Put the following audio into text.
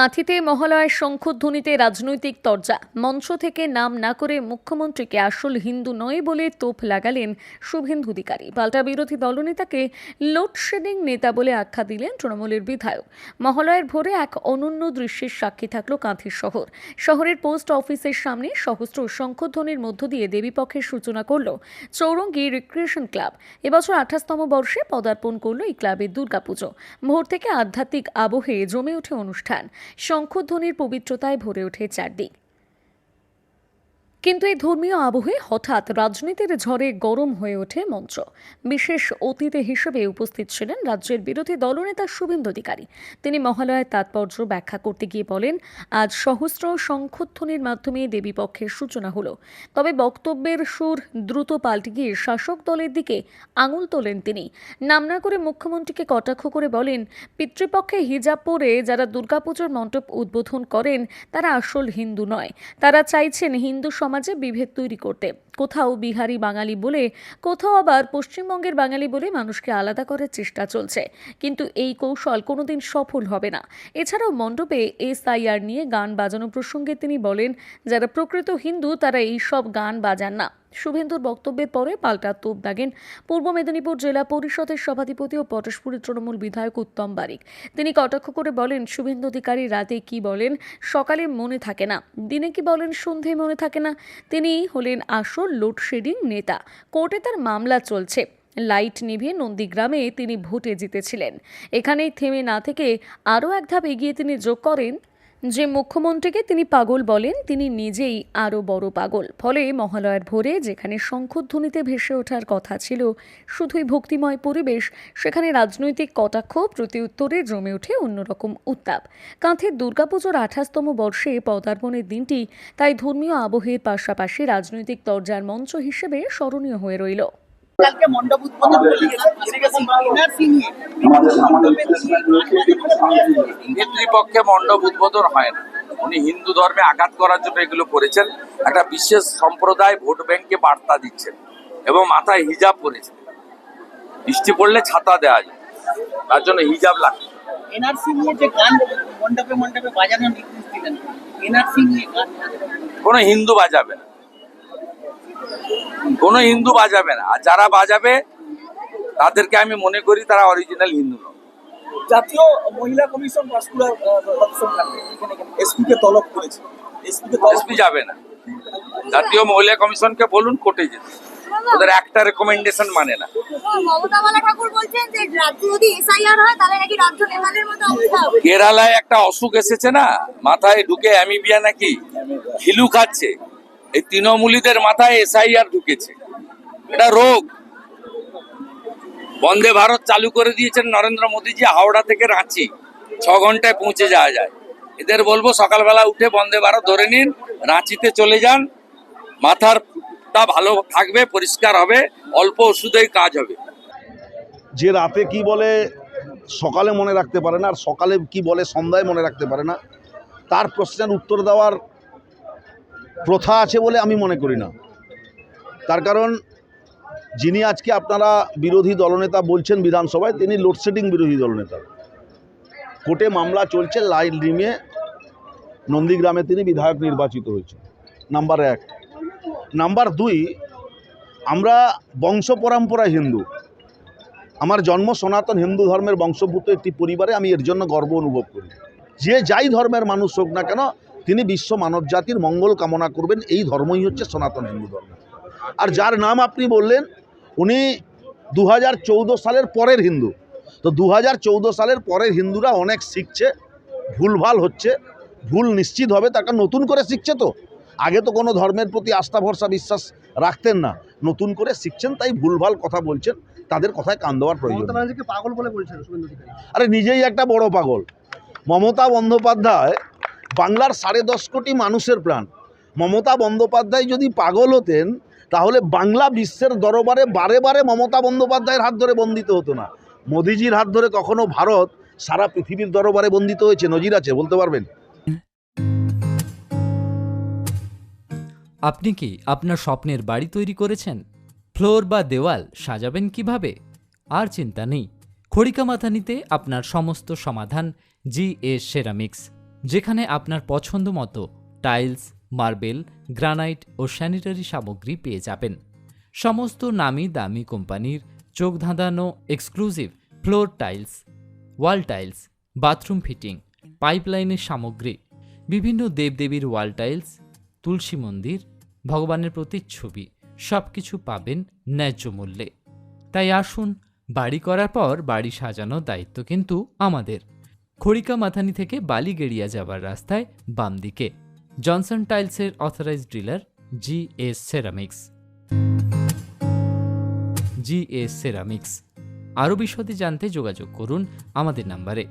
কাঁথিতে মহালয়ার শঙ্খধ্বনিতে রাজনৈতিক তরজা। মঞ্চ থেকে নাম না করে মুখ্যমন্ত্রীকে আসল হিন্দু নয় বলে তোপ লাগালেন শুভেন্দু অধিকারী। পাল্টা বিরোধী দলনেতাকে লোডশেডিং নেতা বলে আখ্যা দিলেন তৃণমূলের বিধায়ক। মহালয়ার ভোরে এক অনন্য দৃশ্যের সাক্ষী থাকল কাঁথির শহর। শহরের পোস্ট অফিসের সামনে সহস্র শঙ্খধ্বনির মধ্য দিয়ে দেবীপক্ষের সূচনা করল চৌরঙ্গি রিক্রিয়েশন ক্লাব। এবছর আঠাশতম বর্ষে পদার্পণ করল এই ক্লাবের দুর্গাপুজো। ভোর থেকে আধ্যাত্মিক আবহে জমে ওঠে অনুষ্ঠান। শঙ্খধ্বনির পবিত্রতায় ভরে ওঠে চারদিক। কিন্তু এই ধর্মীয় আবহে হঠাৎ রাজনীতির ঝড়ে গরম হয়ে ওঠে মঞ্চ। বিশেষ অতিথি হিসেবে উপস্থিত ছিলেন রাজ্যের বিরোধী দলনেতা শুভেন্দু অধিকারী। তিনি মহালয়ার তাৎপর্য ব্যাখ্যা করতে গিয়ে বলেন, আজ সহস্র শঙ্খধ্বনির মাধ্যমে দেবীপক্ষের সূচনা হলো। তবে বক্তব্যের সুর দ্রুত পাল্টে গিয়ে শাসক দলের দিকে আঙুল তোলেন তিনি। নাম না করে মুখ্যমন্ত্রীকে কটাক্ষ করে বলেন, পিতৃপক্ষে হিজাব পরে যারা দুর্গাপুজোর মণ্ডপ উদ্বোধন করেন, তারা আসল হিন্দু নয়। তারা চাইছেন হিন্দু বিভেদ তৈরি করতে। কোথাও বিহারি বাঙালি বলে, কোথাও আবার পশ্চিমবঙ্গের বাঙালি বলে মানুষকে আলাদা করার চেষ্টা চলছে। কিন্তু এই কৌশল কোনোদিন সফল হবে না। এছাড়াও মণ্ডপে এসআইআর নিয়ে গান বাজানো প্রসঙ্গে তিনি বলেন, যারা প্রকৃত হিন্দু, তারা এই সব গান বাজান না। শুভেন্দুর বক্তব্যের পরে পাল্টা তোপ দাগেন পূর্ব মেদিনীপুর জেলা পরিষদের সভাধিপতি ও পটশপুরের তৃণমূল বিধায়ক উত্তম বারিক। তিনি কটাক্ষ করে বলেন, শুভেন্দু অধিকারী রাতে কি বলেন সকালে মনে থাকে না। দিনে কি বলেন সন্ধে মনে থাকে না। তিনি হলেন আসল লোডশেডিং নেতা। কোর্টে তার মামলা চলছে। লাইট নিভিয়ে নন্দীগ্রামে তিনি ভোটে জিতেছিলেন। এখানেই থেমে না থেকে আরও এক ধাপ এগিয়ে তিনি যোগ করেন যে মুখ্যমন্ত্রীকে তিনি পাগল বলেন, তিনি নিজেই আরও বড় পাগল। ফলে মহালয়ার ভোরে যেখানে শঙ্খধ্বনিতে ভেসে ওঠার কথা ছিল, শুধুই ভক্তিময় পরিবেশ, সেখানে রাজনৈতিক কটাক্ষ, প্রতি উত্তরে জমে ওঠে অন্যরকম উত্তাপ। কাঁথের দুর্গাপুজোর আঠাশতম বর্ষে পদার্পণের দিনটি তাই ধর্মীয় আবহের পাশাপাশি রাজনৈতিক তরজার মঞ্চ হিসেবে স্মরণীয় হয়ে রইল। কালকে মণ্ডপ উদ্বোধন করে গেছেন এনআরসি নিয়ে পিতৃপক্ষে মণ্ডপ উদ্বোধন হয় না। উনি হিন্দু ধর্মে আঘাত করার জন্য এগুলো করেছেন। একটা বিশেষ সম্প্রদায় ভোট ব্যাংকে বার্তা দিচ্ছেন এবং মাথায় হিজাব পরেছেন। বৃষ্টি পড়লে ছাতা দেওয়া যায়। তার জন্য হিজাব লাগে। এনআরসি নিয়ে যে গান মণ্ডপে মণ্ডপে বাজানোর নির্দেশ দিলেন এনআরসি নিয়ে গান। কোনো হিন্দু বাজাবে না। কোনো হিন্দু বাজাবে না। আর যারা বাজাবে তাদেরকে আমি মনে করি তারা অরিজিনাল হিন্দু নয় জাতীয় মহিলা কমিশন পাঁশকুড়া এসপি তলব করেছে। এসপি এসপি যাবে না। জাতীয় মহিলা কমিশনকে বলুন কোর্টে যেতে। ওদের একটা রেকমেন্ডেশন মানে না। মমতা বালা ঠাকুর বলছেন যে রাজ্যে যদি এসআইআর হয় তাহলে নাকি রাজ্য নেপালের মতো অবস্থা হবে। কেরালায় একটা অসুখ এসেছে না? মাথায় ঢুকে অ্যামিবিয়া নাকি? ঘিলু খাচ্ছে। এই তৃণমূলীদের মাথায় এসআইআর ঢুকেছে। এটা রোগ। বন্দে ভারত চালু করে দিয়েছেন নরেন্দ্র মোদীজি, হাওড়া থেকে রাঁচি। ছ ঘন্টায় পৌঁছে যাওয়া যায়। এদের বলব সকালবেলা উঠে বন্দে ভারত ধরে নিন, রাঁচিতে চলে যান। মাথারটা ভালো থাকবে, পরিষ্কার হবে, অল্প ওষুধেই কাজ হবে। যে রাতে কি বলে সকালে মনে রাখতে পারে না, আর সকালে কি বলে সন্ধ্যায় মনে রাখতে পারে না, তার প্রশ্নের উত্তর দেওয়ার প্রথা আছে বলে আমি মনে করি না। তার কারণ যিনি আজকে আপনারা বিরোধী দলনেতা বলছেন বিধানসভায়, তিনি লোডশেডিং বিরোধী দলনেতা। কোর্টে মামলা চলছে লাইন নিয়ে নন্দীগ্রামে তিনি বিধায়ক নির্বাচিত হয়েছে নাম্বার এক। নাম্বার দুই, আমরা বংশ পরম্পরায় হিন্দু। আমার জন্ম সনাতন হিন্দু ধর্মের বংশভূত একটি পরিবারে, আমি এর জন্য গর্ব অনুভব করি। যে যাই ধর্মের মানুষ হোক না কেন তিনি বিশ্ব মানব জাতির মঙ্গল কামনা করবেন এই ধর্মই হচ্ছে সনাতন হিন্দু ধর্ম। আর যার নাম আপনি বললেন উনি দু হাজার চৌদ্দ সালের পরের হিন্দু। তো দু হাজার চৌদ্দ সালের পরের হিন্দুরা অনেক শিখছে ভুলভাল হচ্ছে ভুল নিশ্চিত হবে তার কারণ নতুন করে শিখছে তো। আগে তো কোনো ধর্মের প্রতি আস্থা ভরসা বিশ্বাস রাখতেন না। নতুন করে শিখছেন তাই ভুলভাল কথা বলছেন তাদের কথায় কান দেওয়ার প্রয়োজন পাগল বলে বলছেন আরে নিজেই একটা বড় পাগল। মমতা বন্দ্যোপাধ্যায় বাংলার সাড়ে দশ কোটি মানুষের প্রাণ। মমতা বন্দ্যোপাধ্যায় যদি পাগল হতেন, তাহলে বাংলা বিশ্বের দরবারে বারে বারে মমতা বন্দ্যোপাধ্যায়ের হাত ধরে বন্দিত হতো না। মোদিজির হাত ধরে কখনো ভারত সারা পৃথিবীর দরবারে বন্দিত হয়েছে, নজির আছে, বলতে পারবেন? আপনি কি আপনার স্বপ্নের বাড়ি তৈরি করেছেন? ফ্লোর বা দেওয়াল সাজাবেন কীভাবে? আর চিন্তা নেই। খড়িকা মাথানিতে আপনার সমস্ত সমাধান জি এ সেরামিক্স। যেখানে আপনার পছন্দ মতো টাইলস, মার্বেল, গ্রানাইট ও স্যানিটারি সামগ্রী পেয়ে যাবেন। সমস্ত নামি দামি কোম্পানির চোখ ধাঁধানো exclusive floor tiles, wall tiles, bathroom fitting, পাইপলাইনের সামগ্রী, বিভিন্ন দেবদেবীর ওয়াল টাইলস, তুলসী মন্দির, ভগবানের প্রতিচ্ছবি সব কিছু পাবেন ন্যায্য মূল্যে। তাই আসুন, বাড়ি করার পর বাড়ি সাজানোর দায়িত্ব কিন্তু আমাদের। খড়িকা মাথানি থেকে বালি গেড়িয়া যাবার রাস্তায় বাম দিকে জনসন টাইলসের authorised dealer G S ceramics. G S ceramics. আরও বিশদে জানতে যোগাযোগ করুন আমাদের নাম্বারে।